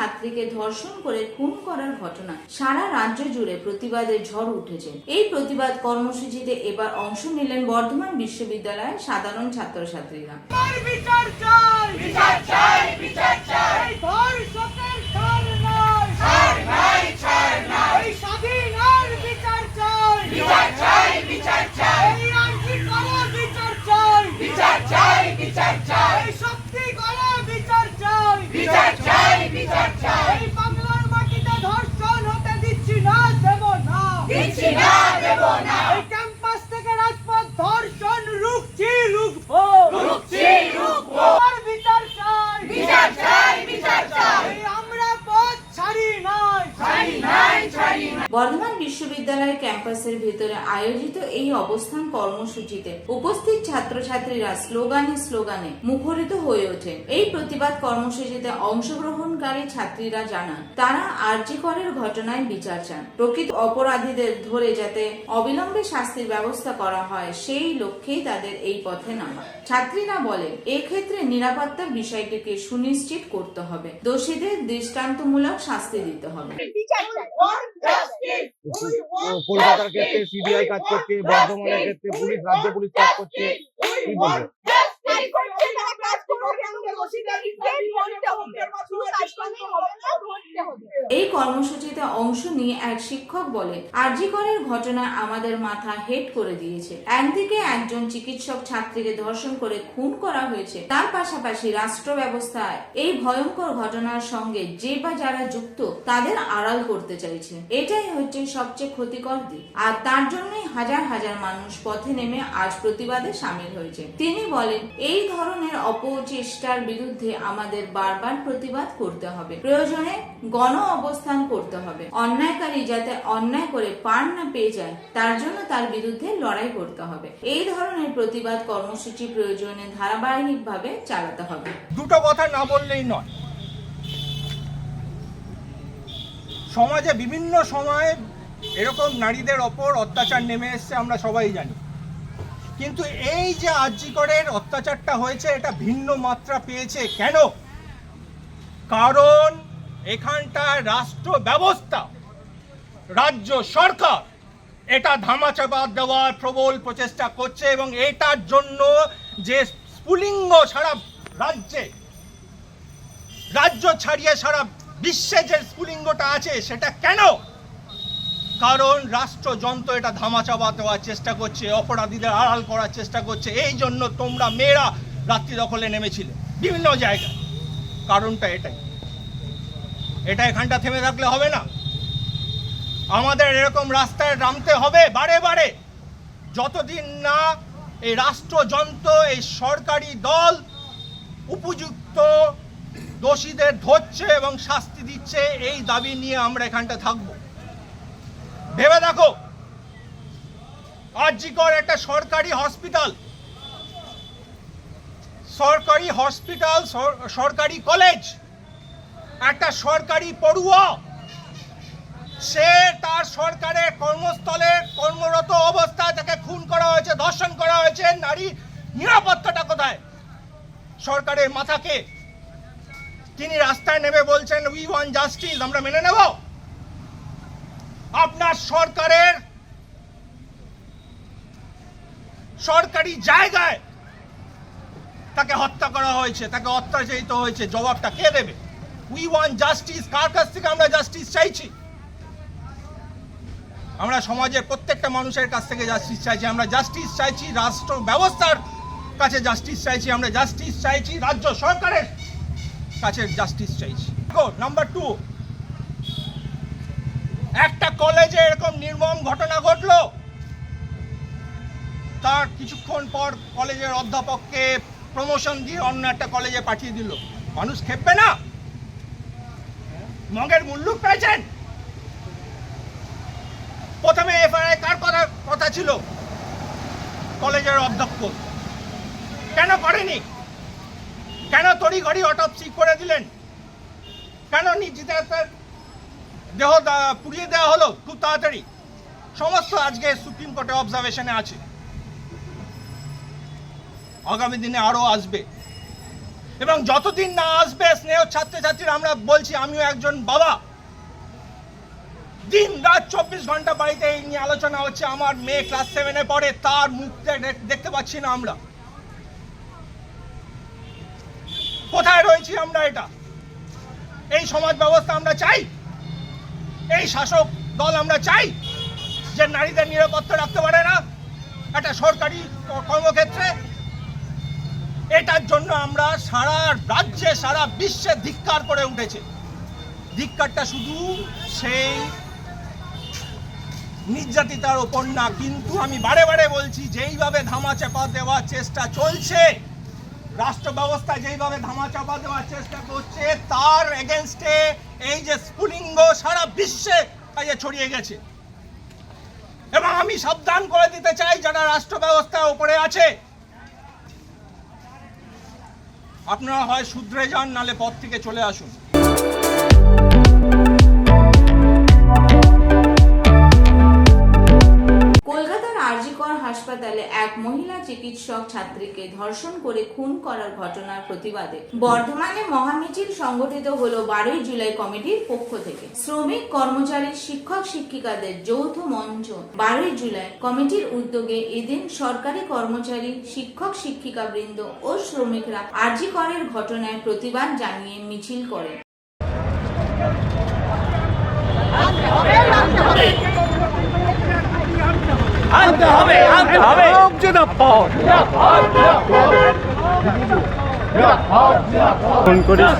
ছাত্রীকে ধর্ষণ করে খুন করার ঘটনা সারা রাজ্য জুড়ে প্রতিবাদের ঝড় উঠেছে। এই প্রতিবাদ কর্মসূচিতে এবার অংশ নিলেন বর্ধমান বিশ্ববিদ্যালয়ের সাধারণ ছাত্রছাত্রীরা। বিচার চাই। বিচার চাই। বিচার চাই ধর্ষকের ছাড় নাই ছাড় নাই ছাড় নাই এই স্বাধীনের বিচার চাই বিচার চাই বিচার চাই এই আর্জি করো বিচার চাই বিচার চাই বিচার চাই এই শক্তি করো বিচার চাই বিচার চাই বিচার চাই এই বাংলার মাটিতে ধর্ষণ হতে দিচ্ছি না দেব না দিচ্ছি না দেব না এই ক্যাম্পাস থেকে রাজপথ ধর্ষণ রুখছি রুখবো রুখছি রুখবো আর বিচার চাই বিচার চাই বিচার চাই এই আমরা পথ ছাড়ি নাই ছাড়ি নাই ছাড়ি বর্ধমান বিশ্ববিদ্যালয়ের ক্যাম্পাসের ভেতরে আয়োজিত এই অবস্থান কর্মসূচিতে উপস্থিত ছাত্রছাত্রীরা স্লোগানে স্লোগানে মুখরিত হয়ে ওঠেন এই প্রতিবাদ কর্মসূচিতে অংশগ্রহণকারী ছাত্রীরা জানান তারা আর্যিকরের ঘটনায় বিচার চান। প্রকৃত অপরাধীদের ধরে যাতে অবিলম্বে শাস্তির ব্যবস্থা করা হয় সেই লক্ষ্যেই তাদের এই পথে নামা। ছাত্রীরা বলেন এক্ষেত্রে নিরাপত্তার বিষয়টিকে সুনিশ্চিত করতে হবে। দোষীদের দৃষ্টান্তমূলক শাস্তি দিতে হবে। কলকাতার ক্ষেত্রে সিবিআই কাজ করছে বর্ধমানের ক্ষেত্রে পুলিশ রাজ্য পুলিশ কাজ করছে কি বলব? এই কর্মসূচিতে অংশ নিয়ে এক শিক্ষক বলেন আরজিকরের ঘটনা আমাদের মাথা হেট করে দিয়েছে। একদিকে একজন চিকিৎসক ছাত্রীকে ধর্ষণ করে খুন করা হয়েছে তার পাশাপাশি রাষ্ট্র ব্যবস্থায় এই ভয়ঙ্কর ঘটনার সঙ্গে যে বা যারা যুক্ত তাদের আড়াল করতে চাইছে। এটাই হচ্ছে সবচেয়ে ক্ষতিকর দিক। আর তার জন্যই হাজার হাজার মানুষ পথে নেমে আজ প্রতিবাদে সামিল হয়েছে। তিনি বলেন এই ধরনের অপচেষ্টার বিরুদ্ধে আমাদের বারবার প্রতিবাদ করতে হবে। প্রয়োজনে গণ অবস্থান করতে হবে। অন্যায়কারী যাতে অন্যায় করে পার না পেয়ে যায়, তার জন্য তার বিরুদ্ধে লড়াই করতে হবে। এই ধরনের প্রতিবাদ কর্মসূচি প্রয়োজনে ধারাবাহিকভাবে চালাতে হবে। দুটো কথা না বললেই নয়। সমাজে বিভিন্ন সময়ে এরকম নারীদের ওপর অত্যাচার নেমে এসছে, আমরা সবাই জানি। কিন্তু এই যে আর্যিকরের অত্যাচারটা হয়েছে, এটা ভিন্ন মাত্রা পেয়েছে কেন? কারণ এখানটার রাষ্ট্র ব্যবস্থা রাজ্য সরকার, এটা ধামাচাপা দেওয়ার প্রবল প্রচেষ্টা করছে এবং এটার জন্য যে স্ফুলিঙ্গ সারা রাজ্যে, রাজ্য ছাড়িয়ে সারা বিশ্বে যে স্ফুলিঙ্গটা আছে, সেটা কেন? কারণ রাষ্ট্রযন্ত্র এটা ধামাচাপা দেওয়ার চেষ্টা করছে, অপরাধীদের আড়াল করার চেষ্টা করছে, এই জন্য তোমরা মেয়েরা রাত্রি দখলে নেমেছিলে, বিভিন্ন জায়গায়। কারণটা এটাই। এটা এখানটা থেমে থাকলে হবে না। আমাদের এরকম রাস্তায় নামতে হবে বারে বারে। যতদিন না এই রাষ্ট্রযন্ত্র, এই সরকারি দল উপযুক্ত দোষীদের ধরছে এবং শাস্তি দিচ্ছে, এই দাবি নিয়ে আমরা এখানটা থাকব। ভেবে দেখো। আরজিকর একটা সরকারি হসপিটাল। সরকারি হসপিটাল সরকারি কলেজ, একটা সরকারি পড়ুয়া, সে তার সরকারের কর্মস্থলে কর্মরত অবস্থায় তাকে খুন করা হয়েছে, ধর্ষণ করা হয়েছে, নারী নিরাপত্তাটা কোথায়? সরকারের মাথাকে। তিনি রাস্তায় নেমে বলছেন উই ওয়ান জাস্টিস আমরা মেনে নেব? আপনার সরকারের সরকারি জায়গায় তাকে হত্যা করা হয়েছে, তাকে অত্যাচারিত হয়েছে, জবাবটা কে দেবে? উই ওয়ান জাস্টিস কার কাছ থেকে আমরা জাস্টিস চাইছি? আমরা সমাজের প্রত্যেকটা মানুষের কাছ থেকে জাস্টিস চাইছি, আমরা জাস্টিস চাইছি রাষ্ট্র ব্যবস্থার কাছে জাস্টিস চাইছি, আমরা জাস্টিস চাইছি রাজ্য সরকারের কাছে জাস্টিস চাইছি। নাম্বার টু একটা কলেজে এরকম নির্মম ঘটনা ঘটলো। তার কিছুক্ষণ পর কলেজের অধ্যাপককে প্রমোশন দিয়ে অন্য একটা কলেজে পাঠিয়ে দিল। মানুষ খেপবে না? মগের মূল্য পেয়েছেন? প্রথমে এফআইআর কার কথা কথা ছিল? কলেজের অধ্যক্ষ। কেন করেনি? কেন তড়িঘড়ি অটপসি করে দিলেন? কেন নিজেদের দেহ পুড়িয়ে দেওয়া হলো, খুব তাড়াতাড়ি। সমস্ত আজকে সুপ্রিম কোর্টে অবজারভেশনে আছে। আগামী দিনে আরও আসবে। এবং যতদিন না আসবে, স্নেহ ছাত্রছাত্রীরা, আমরা বলছি, আমিও একজন বাবা। দিন রাত চব্বিশ ঘণ্টা বাড়িতে এই নিয়ে আলোচনা হচ্ছে। আমার মেয়ে ক্লাস সেভেনে পড়ে, তার মুখ দেখতে পাচ্ছি না আমরা। কোথায় রয়েছি আমরা এটা? এই সমাজ ব্যবস্থা আমরা চাই। এই শাসক দল আমরা চাই যে নারীদের নিরাপত্তা রাখতে পারে না। একটা সরকারি কর্মক্ষেত্রে এটার জন্য আমরা সারা রাজ্যে, সারা বিশ্বে ধিক্কার করে উঠেছে। ধিক্কারটা শুধু সেই নির্যাতিতার ওপর না, কিন্তু আমি বারে বারে বলছি, যেইভাবে ধামাচাপা দেওয়ার চেষ্টা চলছে রাষ্ট্র ব্যবস্থা যেইভাবে ধামাচাপা দেওয়ার চেষ্টা করছে, তার এগেনস্টে এই যে স্ফুলিঙ্গ সারা বিশ্বে কাজে ছড়িয়ে গেছে। এবং আমি সাবধান করে দিতে চাই যারা রাষ্ট্র ব্যবস্থার উপরে আছে। আপনারা হয় শুধরে যান, নালে পথ থেকে চলে আসুন। আরজিকর হাসপাতালে এক মহিলা চিকিৎসক ছাত্রীকে ধর্ষণ করে খুন করার ঘটনার প্রতিবাদে বর্ধমানে মহামিছিল সংগঠিত হল বারোই জুলাই কমিটির পক্ষ থেকে। শ্রমিক, কর্মচারী, শিক্ষক, শিক্ষিকাদের যৌথ মঞ্চ বারোই জুলাই কমিটির উদ্যোগে এদিন সরকারি কর্মচারী, শিক্ষক শিক্ষিকা বৃন্দ ও শ্রমিকরা আরজিকরের ঘটনায় প্রতিবাদ জানিয়ে মিছিল করেন। আনতে হবে আনতে হবে ফোন করিস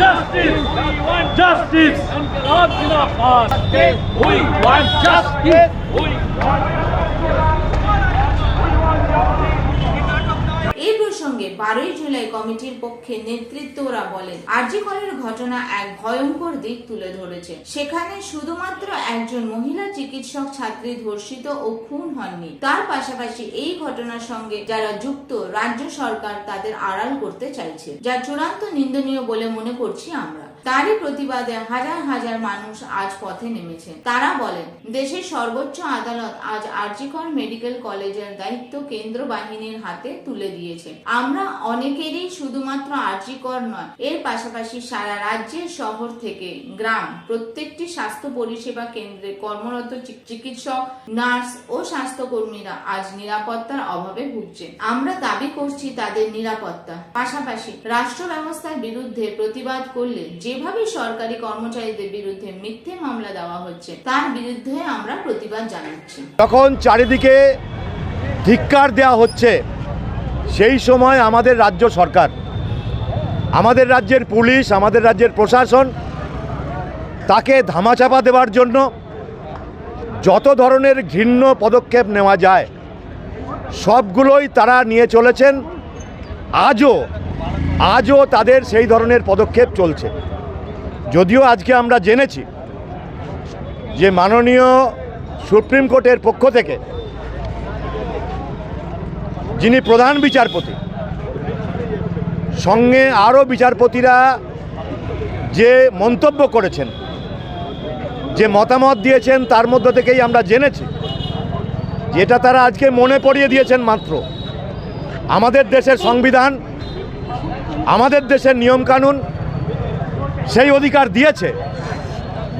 Justice! We want justice! Inqilab Zindabad! We want justice! বারোই জুলাই কমিটির পক্ষে নেতৃত্বরা বলেন আরজিকরের ঘটনা এক ভয়ঙ্কর দিক তুলে ধরেছে। সেখানে শুধুমাত্র একজন মহিলা চিকিৎসক ছাত্রী ধর্ষিত ও খুন হননি। তার পাশাপাশি এই ঘটনার সঙ্গে যারা যুক্ত রাজ্য সরকার তাদের আড়াল করতে চাইছে, যা চূড়ান্ত নিন্দনীয় বলে মনে করছি আমরা। তারই প্রতিবাদে হাজার হাজার মানুষ আজ পথে নেমেছে। তারা বলেন, দেশের সর্বোচ্চ আদালত আজ আরজিকর মেডিকেল কলেজের দায়িত্ব কেন্দ্র বাহিনীর হাতে তুলে দিয়েছে। আমরা অনেকেরই শুধুমাত্র আরজিকর নয়, এর পাশাপাশি সারা রাজ্যের শহর থেকে গ্রাম, প্রত্যেকটি স্বাস্থ্য পরিষেবা কেন্দ্রে কর্মরত চিকিৎসক, নার্স ও স্বাস্থ্যকর্মীরা আজ নিরাপত্তার অভাবে ভুগছে। আমরা দাবি করছি তাদের নিরাপত্তা। পাশাপাশি রাষ্ট্র ব্যবস্থার বিরুদ্ধে প্রতিবাদ করলে যেভাবে সরকারি কর্মচারীদের বিরুদ্ধে মিথ্যে মামলা দেওয়া হচ্ছে, তার বিরুদ্ধে আমরা প্রতিবাদ জানাচ্ছি। যখন চারিদিকে ধিক্কার দেওয়া হচ্ছে, সেই সময় আমাদের রাজ্য সরকার, আমাদের রাজ্যের পুলিশ, আমাদের রাজ্যের প্রশাসন, তাকে ধামাচাপা দেওয়ার জন্য যত ধরনের ঘৃণ্য পদক্ষেপ নেওয়া যায়, সবগুলোই তারা নিয়ে চলেছেন। আজও আজও তাদের সেই ধরনের পদক্ষেপ চলছে। যদিও আজকে আমরা জেনেছি যে মাননীয় সুপ্রিম কোর্টের পক্ষ থেকে যিনি প্রধান বিচারপতি, সঙ্গে আরও বিচারপতিরা যে মন্তব্য করেছেন, যে মতামত দিয়েছেন, তার মধ্য থেকেই আমরা জেনেছি। যেটা তারা আজকে মনে পড়িয়ে দিয়েছেন মাত্র। আমাদের দেশের সংবিধান, আমাদের দেশের নিয়মকানুন সেই অধিকার দিয়েছে।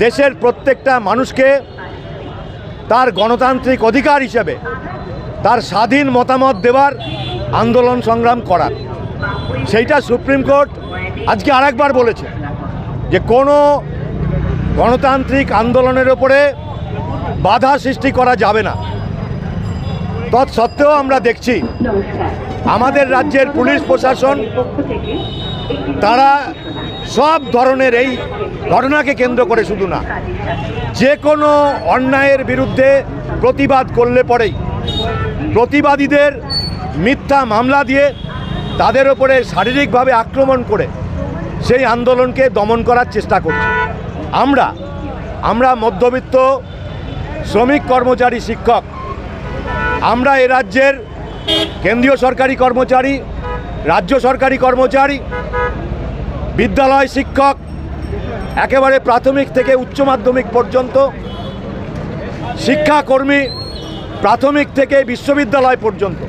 দেশের প্রত্যেকটা মানুষকে তার গণতান্ত্রিক অধিকার হিসেবে, তার স্বাধীন মতামত দেওয়ার আন্দোলন সংগ্রাম করার। সেইটা সুপ্রিম কোর্ট আজকে আরেকবার বলেছে যে কোনো গণতান্ত্রিক আন্দোলনের ওপরে বাধা সৃষ্টি করা যাবে না। তৎসত্ত্বেও আমরা দেখছি আমাদের রাজ্যের পুলিশ প্রশাসন, তারা সব ধরনের এই ঘটনাকে কেন্দ্র করে শুধু না, যে কোনো অন্যায়ের বিরুদ্ধে প্রতিবাদ করলে পরেই প্রতিবাদীদের মিথ্যা মামলা দিয়ে তাদের ওপরে শারীরিকভাবে আক্রমণ করে সেই আন্দোলনকে দমন করার চেষ্টা করছে। আমরা আমরা মধ্যবিত্ত শ্রমিক কর্মচারী শিক্ষক, আমরা এ রাজ্যের কেন্দ্রীয় সরকারি কর্মচারী, রাজ্য সরকারি কর্মচারী বিদ্যালয় শিক্ষক, একেবারে প্রাথমিক থেকে উচ্চ মাধ্যমিক পর্যন্ত, শিক্ষাকর্মী প্রাথমিক থেকে বিশ্ববিদ্যালয় পর্যন্ত।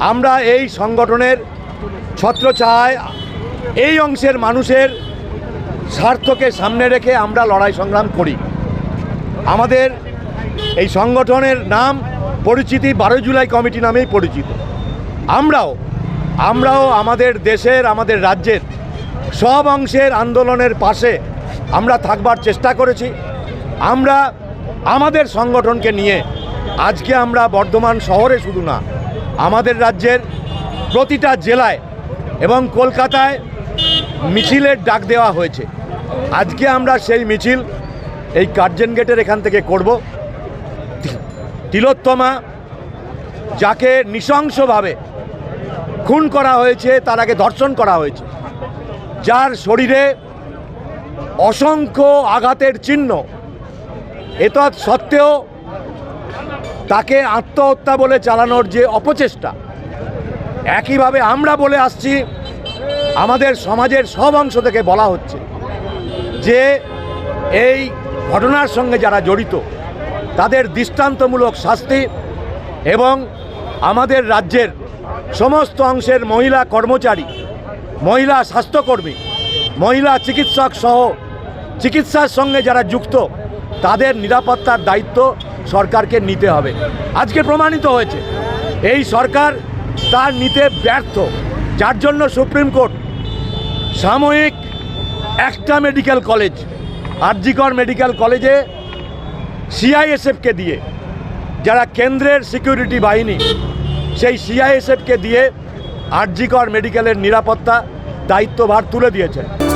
আমরা এই সংগঠনের ছত্র ছত্রছায় এই অংশের মানুষের স্বার্থকে সামনে রেখে আমরা লড়াই সংগ্রাম করি। আমাদের এই সংগঠনের নাম পরিচিতি বারোই জুলাই কমিটি নামেই পরিচিত। আমরাও আমরাও আমাদের দেশের, আমাদের রাজ্যের সব অংশের আন্দোলনের পাশে আমরা থাকবার চেষ্টা করেছি। আমরা আমাদের সংগঠনকে নিয়ে আজকে আমরা বর্ধমান শহরে শুধু না, আমাদের রাজ্যের প্রতিটা জেলায় এবং কলকাতায় মিছিলের ডাক দেওয়া হয়েছে। আজকে আমরা সেই মিছিল এই কার্জন গেটের এখান থেকে করব। তিলোত্তমা যাকে নৃশংসভাবে খুন করা হয়েছে, তার আগে ধর্ষণ করা হয়েছে। যার শরীরে অসংখ্য আঘাতের চিহ্ন। এত সত্ত্বেও তাকে আত্মহত্যা বলে চালানোর যে অপচেষ্টা, একইভাবে আমরা বলে আসছি, আমাদের সমাজের সব অংশ থেকে বলা হচ্ছে যে এই ঘটনার সঙ্গে যারা জড়িত, তাদের দৃষ্টান্তমূলক শাস্তি এবং আমাদের রাজ্যের সমস্ত অংশের মহিলা কর্মচারী মহিলা স্বাস্থ্যকর্মী, মহিলা চিকিৎসক সহ চিকিৎসার সঙ্গে যারা যুক্ত, তাদের নিরাপত্তার দায়িত্ব সরকারকে নিতে হবে। আজকে প্রমাণিত হয়েছে, এই সরকার তার নিতে ব্যর্থ। যার জন্য সুপ্রিম কোর্ট সাময়িক একটা মেডিকেল কলেজ, আরজিকর মেডিকেল কলেজে সিআইএসএফকে দিয়ে, যারা কেন্দ্রের সিকিউরিটি বাহিনী, সেই সিআইএসএফকে দিয়ে আরজিকর মেডিকেলের নিরাপত্তা দায়িত্বভার তুলে দিয়েছেন।